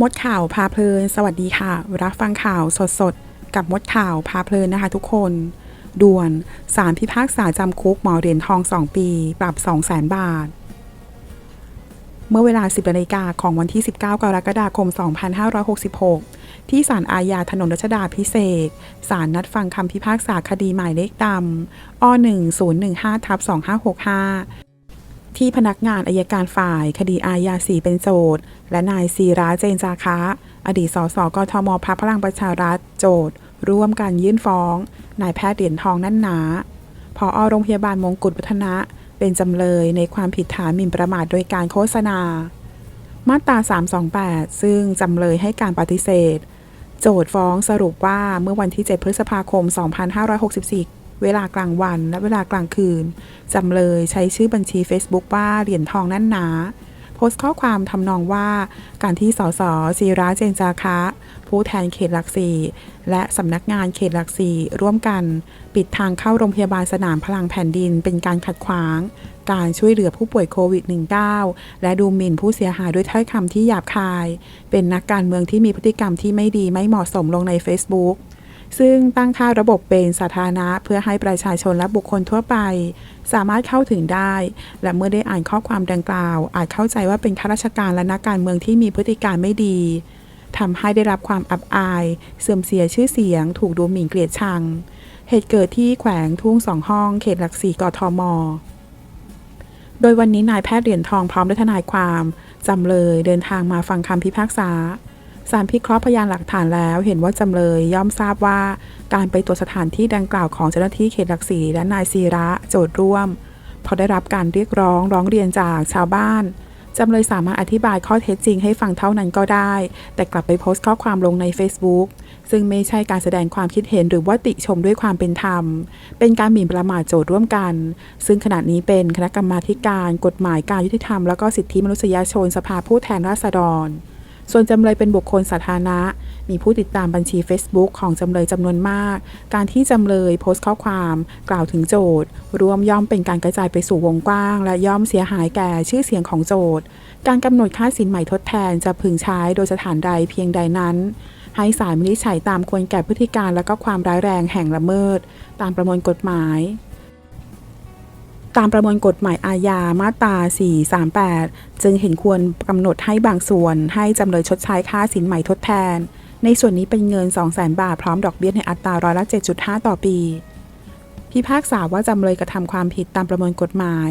มดข่าวพาเพลิน สวัสดีค่ะ รับฟังข่าวสดๆกับมดข่าวพาเพลินนะคะทุกคน ด่วนสารพิพากษาจำคุกหมอเหรียญทอง 2 ปี ปรับ 2 0 0 0 0 0บาท เมื่อเวลา 10นาฬิกาของวันที่ 19 กรกฎาคม 2566 ที่ศาลอาญาถนนรัชดาพิเศษ ศาลนัดฟังคำพิพากษาคดีหมายเลขดำอ 1015 ทับ2565 ที่พนักงานอายการฝ่าย คดีอาญาสีเป็นโจทย์ และนายซีราเจนจาคะ อดีตสสกทมพักพลังประชารัฐโจทย์ ร่วมกันยื่นฟ้อง นายแพทย์เหรียญทองนั่นหนาพอโรงพยาบาลมงกุฎวัฒนะ เป็นจำเลยในความผิดฐานหมิ่นประมาทโดยการโฆษณา มาตรา 328 ซึ่งจำเลยให้การปฏิเสธ โจทย์ฟ้องสรุปว่าเมื่อวันที่ 7 พฤษภาคม 2564 เวลากลางวันและเวลากลางคืน จำเลยใช้ชื่อบัญชี Facebook ว่าเหรียญทองนั่นหนาโพสต์ข้อความทำนองว่าการที่สสซีราเจนจาคะ ผู้แทนเขตหลักสี่และสำนักงานเขตหลักสี่ร่วมกัน ปิดทางเข้าโรงพยาบาลสนามพลังแผ่นดิน เป็นการขัดขวาง การช่วยเหลือผู้ป่วยโควิด -19 และดูหมิ่นผู้เสียหายด้วยถ้อยคำที่หยาบคาย เป็นนักการเมืองที่มีพฤติกรรมที่ไม่ดีไม่เหมาะสมลงใน Facebook ซึ่งตั้งค่าระบบเป็นสาธารณะ เพื่อให้ประชาชนและบุคคลทั่วไป สามารถเข้าถึงได้ และเมื่อได้อ่านข้อความดังกล่าว อาจเข้าใจว่าเป็นข้าราชการและนักการเมืองที่มีพฤติการไม่ดีทำให้ได้รับความอับอาย เสื่อมเสียชื่อเสียง ถูกดูหมิ่นเกลียดชัง เหตุเกิดที่แขวงทุ่งสองห้อง เขตหลักสี่กทม โดยวันนี้นายแพทย์เหรียญทองพร้อมด้วยทนายความจำเลยเดินทางมาฟังคำพิพากษา สารพิเคราะห์พยานหลักฐานแล้วเห็นว่าจำเลยย่อมทราบว่า การไปตรวจสถานที่ดังกล่าวของเจ้าหน้าที่เขตหลักสี่และนายซีระโจทย์ร่วม พอได้รับการเรียกร้องร้องเรียนจากชาวบ้านจำเลยสามารถอธิบายข้อเท็จจริงให้ฟังเท่านั้นก็ได้ แต่กลับไปโพสต์ข้อความลงใน Facebook ซึ่งไม่ใช่การแสดงความคิดเห็นหรือว่าติชมด้วยความเป็นธรรม เป็นการหมิ่นประมาทโจทย์ร่วมกัน ซึ่งขณะนี้เป็นคณะกรรมาการ กฎหมายการยุติธรรม และก็สิทธิมนุษยชนสภาผู้แทนราษฎร ส่วนจำเลยเป็นบุคคลสาธารณะ มีผู้ติดตามบัญชี Facebook ของจำเลยจำนวนมาก การที่จำเลยโพสต์ข้อความ กล่าวถึงโจทย์รวมย่อมเป็นการกระจายไปสู่วงกว้าง และย่อมเสียหายแก่ชื่อเสียงของโจทย์ การกำหนดค่าสินใหม่ทดแทนจะพึงใช้โดยสถานใดเพียงใดนั้นให้ศาลวินิจฉัยตามควรแก่พฤติการและก็ความร้ายแรงแห่งละเมิด ตามประมวลกฎหมาย ตามประมวลกฎหมายอาญามาตรา 438 จึงเห็นควรกำหนดให้บางส่วน ให้จำเลยชดใช้ค่าสินใหม่ทดแทน ในส่วนนี้เป็นเงิน 200,000 บาท พร้อมดอกเบี้ยในอัตราร้อยละ 7.5 ต่อปี พิพากษาว่าจำเลยกระทำความผิดตามประมวลกฎหมาย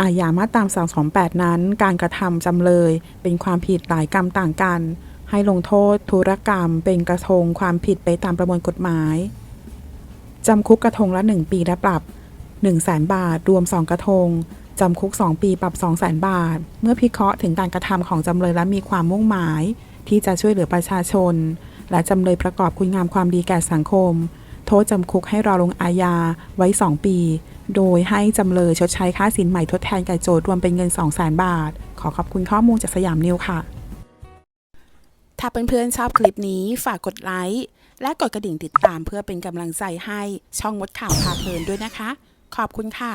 อาญามาตรา228 นั้น การกระทำจำเลยเป็นความผิดหลายกรรมต่างกัน ให้ลงโทษธุรกรรม เป็นกระทงความผิดไปตามประมวลกฎหมายจำคุกกระทงละ 1 ปีและปรับ 1 0 0 0 0แบาท รวม 2 กระทง จำคุก 2 ปีปรับ 2 0 0 0 0 0บาท เมื่อพิเคราะห์ถึงการกระทำของจำเลยและมีความมุ่งหมาย ที่จะช่วยเหลือประชาชน และจำเลยประกอบคุณงามความดีแก่สังคม โทษจำคุกให้รอลงอาญาไว้ 2 ปี โดยให้จำเลยชดใช้ค่าสินใหม่ทดแทนแก่โจทย์รวมเป็นเงิน 2 0 0 0 0 0บาท ขอขอบคุณข้อมูลจากสยามนิวค่ะ ถ้าเพื่อนๆชอบคลิปนี้ฝากกดไลค์และกดกระดิ่งติดตามเพื่อเป็นกำลังใจให้ช่องมดข่าวพาเพลินด้วยนะคะ ขอบคุณค่ะ